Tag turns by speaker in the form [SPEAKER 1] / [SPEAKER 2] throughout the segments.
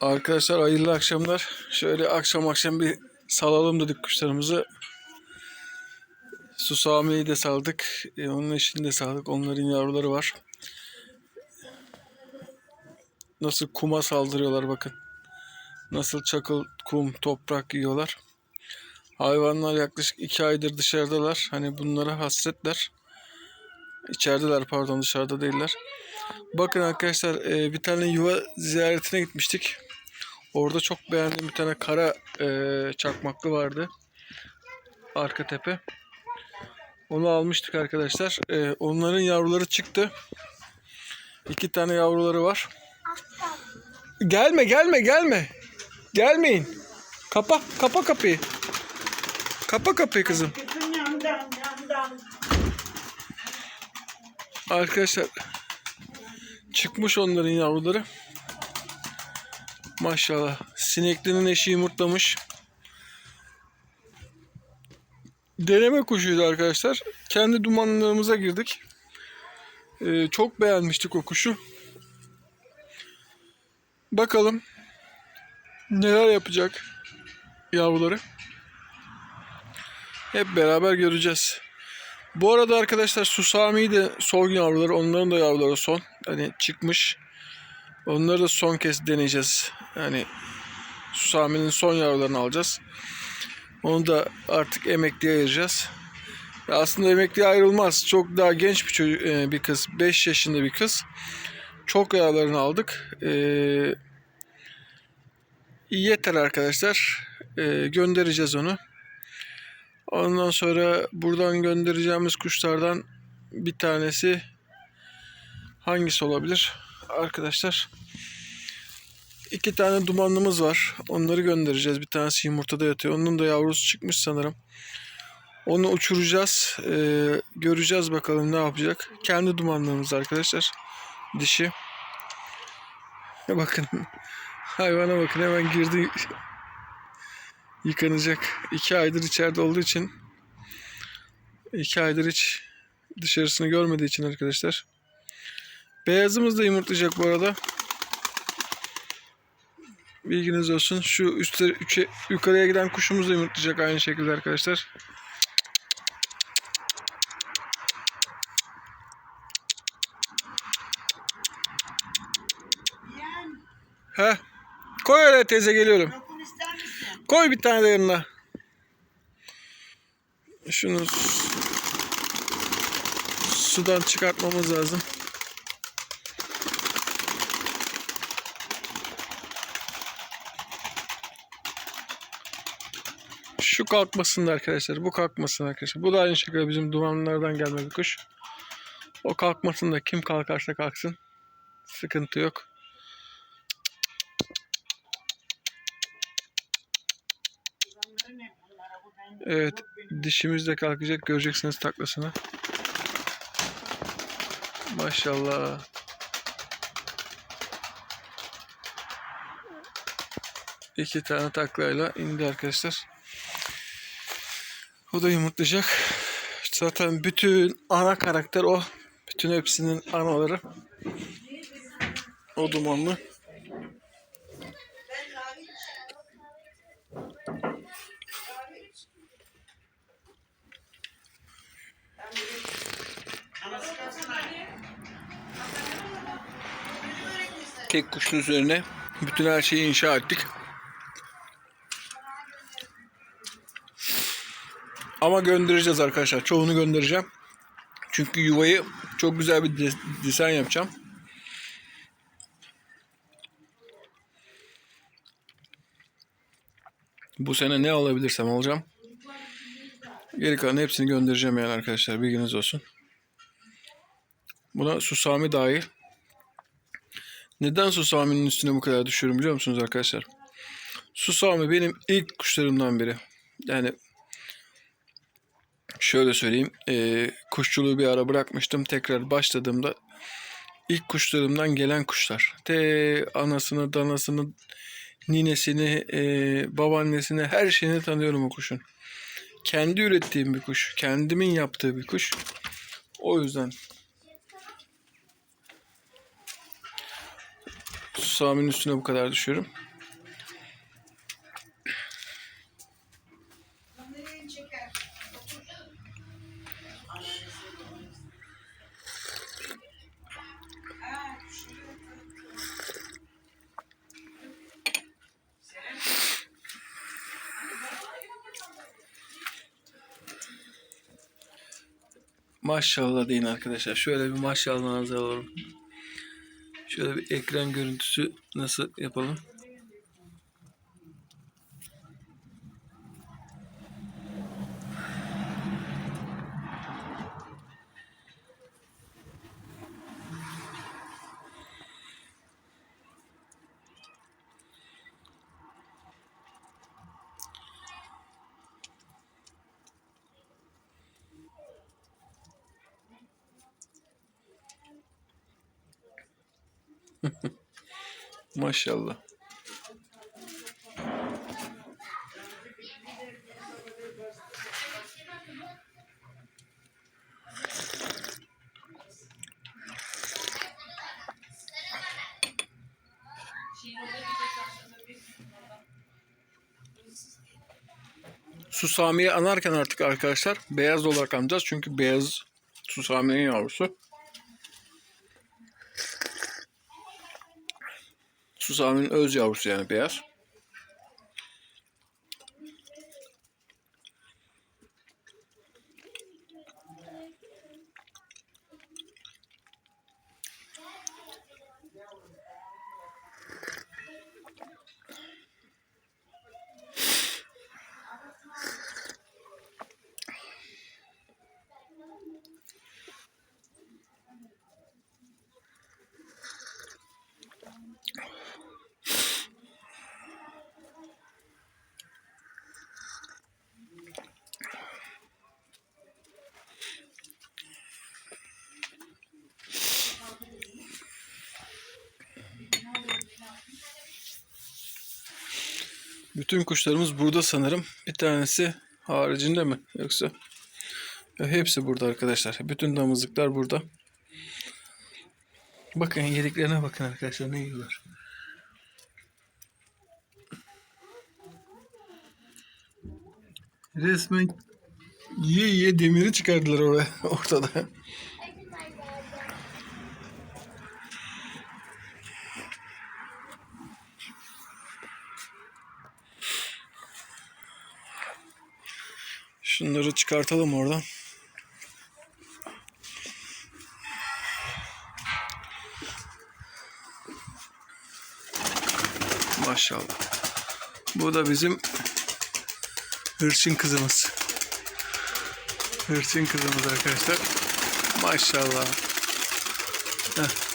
[SPEAKER 1] Arkadaşlar hayırlı akşamlar. Şöyle akşam akşam bir salalım dedik kuşlarımızı. Susami'yi de saldık. E, onun eşini de saldık. Onların yavruları var. Nasıl kuma saldırıyorlar bakın. Nasıl çakıl, kum, toprak yiyorlar. Hayvanlar yaklaşık iki aydır dışarıdalar. Hani bunlara hasretler. İçerideler pardon dışarıda değiller. Bakın arkadaşlar e, bir tane yuva ziyaretine gitmiştik. Orada çok beğendiğim bir tane kara e, çakmaklı vardı. Arka tepe. Onu almıştık arkadaşlar. E, onların yavruları çıktı. İki tane yavruları var. Gelme gelme gelme. Gelmeyin. Kapa kapa kapıyı. Kapa kapıyı kızım. Arkadaşlar çıkmış onların yavruları. Maşallah. Sineklinin eşi yumurtlamış. Deneme kuşuydu arkadaşlar. Kendi dumanlarımıza girdik. Ee, çok beğenmiştik o kuşu. Bakalım neler yapacak yavruları. Hep beraber göreceğiz. Bu arada arkadaşlar Susami'yi de son yavruları, onların da yavruları son. Hani çıkmış. Onları da son kez deneyeceğiz. Yani Susami'nin son yavrularını alacağız. Onu da artık emekliye ayıracağız. Ya aslında emekliye ayrılmaz. Çok daha genç bir çocuk, e, bir kız. 5 yaşında bir kız. Çok yavrularını aldık. Ee, yeter arkadaşlar. Ee, göndereceğiz onu. Ondan sonra buradan göndereceğimiz kuşlardan bir tanesi hangisi olabilir? Arkadaşlar iki tane dumanlımız var. Onları göndereceğiz. Bir tanesi yumurtada yatıyor. Onun da yavrusu çıkmış sanırım. Onu uçuracağız. Ee, göreceğiz bakalım ne yapacak. Kendi dumanlarımız arkadaşlar. Dişi. Bakın. Hayvana bakın hemen girdi yıkanacak. İki aydır içeride olduğu için iki aydır hiç dışarısını görmediği için arkadaşlar. Beyazımız da yumurtlayacak bu arada. Bilginiz olsun. Şu üstte üçe, yukarıya giden kuşumuz da yumurtlayacak aynı şekilde arkadaşlar. He. Koy öyle teyze geliyorum. Koy bir tane de yanına. Şunu sudan çıkartmamız lazım. Şu kalkmasın da arkadaşlar. Bu kalkmasın arkadaşlar. Bu da aynı şekilde bizim dumanlardan gelme bir kuş. O kalkmasın da kim kalkarsa kalksın. Sıkıntı yok.
[SPEAKER 2] Bunları ne bunlara bu benim.
[SPEAKER 1] Evet. Dişimiz de kalkacak. Göreceksiniz taklasını. Maşallah. İki tane taklayla indi arkadaşlar. O da yumurtlayacak. Zaten bütün ana karakter o. Bütün hepsinin anaları. O dumanlı. Tek kuşun üzerine bütün her şeyi inşa ettik. Ama göndereceğiz arkadaşlar. Çoğunu göndereceğim. Çünkü yuvayı çok güzel bir de- dizayn yapacağım. Bu sene ne alabilirsem alacağım. Geri kalan hepsini göndereceğim yani arkadaşlar. Bilginiz olsun. Buna susami dahil. Neden Susami'nin üstüne bu kadar düşüyorum biliyor musunuz arkadaşlar? Susami benim ilk kuşlarımdan biri. Yani şöyle söyleyeyim. E, kuşçuluğu bir ara bırakmıştım. Tekrar başladığımda ilk kuşlarımdan gelen kuşlar. Te anasını, danasını, ninesini, e, babaannesini her şeyini tanıyorum o kuşun. Kendi ürettiğim bir kuş. Kendimin yaptığı bir kuş. O yüzden Susaminin üstüne bu kadar düşüyorum. Maşallah deyin arkadaşlar. Şöyle bir maşallahınızı alalım. Şöyle bir ekran görüntüsü nasıl yapalım? Maşallah. Susami'yi anarken artık arkadaşlar beyaz olarak anacağız. Çünkü beyaz Susami'nin yavrusu. Susami'nin öz yavrusu yani beyaz. Bütün kuşlarımız burada sanırım. Bir tanesi haricinde mi yoksa? Hepsi burada arkadaşlar. Bütün damızlıklar burada. Bakın yediklerine bakın arkadaşlar ne yiyorlar. Resmen yiye yiye demiri çıkardılar oraya ortada. Şunları çıkartalım oradan. Maşallah. Bu da bizim hırçın kızımız. Hırçın kızımız arkadaşlar. Maşallah. Heh.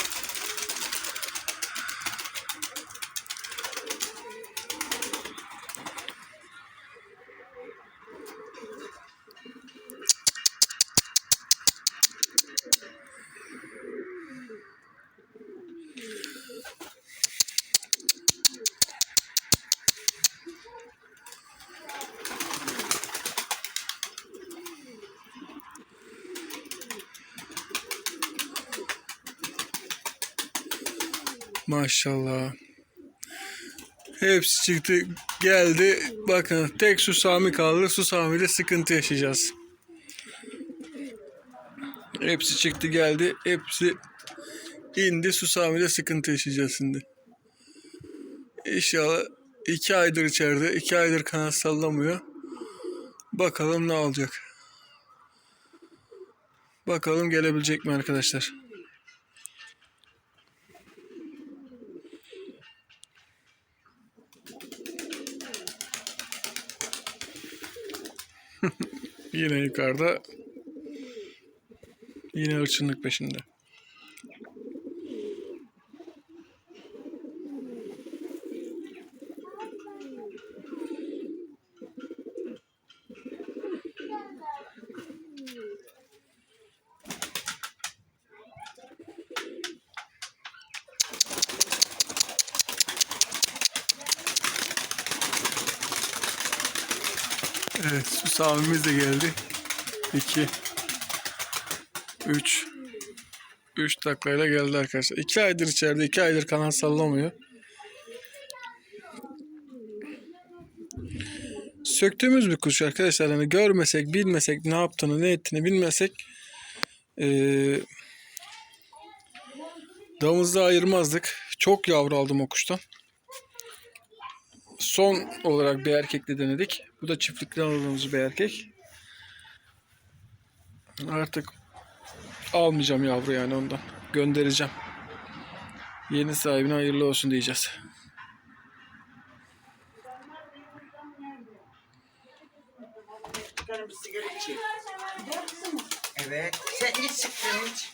[SPEAKER 1] Maşallah. Hepsi çıktı geldi. Bakın tek Susami kaldı. Susami'de sıkıntı yaşayacağız. Hepsi çıktı geldi. Hepsi indi. Susami'de sıkıntı yaşayacağız şimdi. İnşallah iki aydır içeride. iki aydır kanat sallamıyor. Bakalım ne olacak. Bakalım gelebilecek mi arkadaşlar. Yine yukarıda. Yine hırçınlık peşinde. Evet, Susamimiz de geldi. 2 3 3 dakikayla geldi arkadaşlar. 2 aydır içeride. 2 aydır kanal sallamıyor. Söktüğümüz bir kuş arkadaşlar. Hani görmesek, bilmesek, ne yaptığını, ne ettiğini bilmesek eee damızda ayırmazdık. Çok yavru aldım o kuştan. Son olarak bir erkekle denedik. Bu da çiftlikten aldığımız bir erkek. Artık almayacağım yavru yani ondan. Göndereceğim. Yeni sahibine hayırlı olsun diyeceğiz.
[SPEAKER 2] Sigara içeyim. Evet. Sen iç sıktın iç.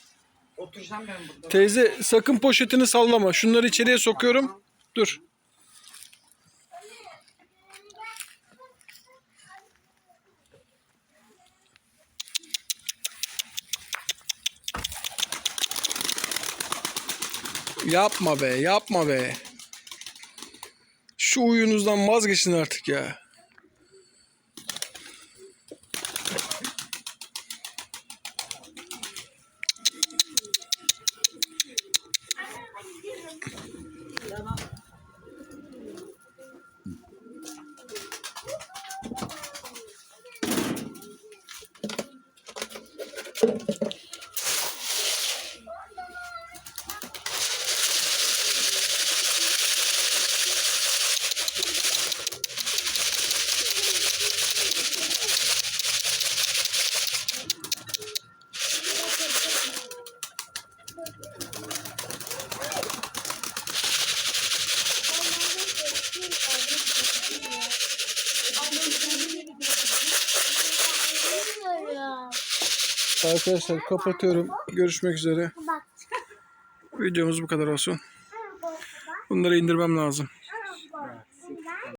[SPEAKER 2] Oturacağım ben burada.
[SPEAKER 1] Teyze sakın poşetini sallama. Şunları içeriye sokuyorum. Dur. Yapma be, yapma be. Şu uyunuzdan vazgeçin artık ya. Arkadaşlar kapatıyorum. Görüşmek üzere. Videomuz bu kadar olsun. Bunları indirmem lazım.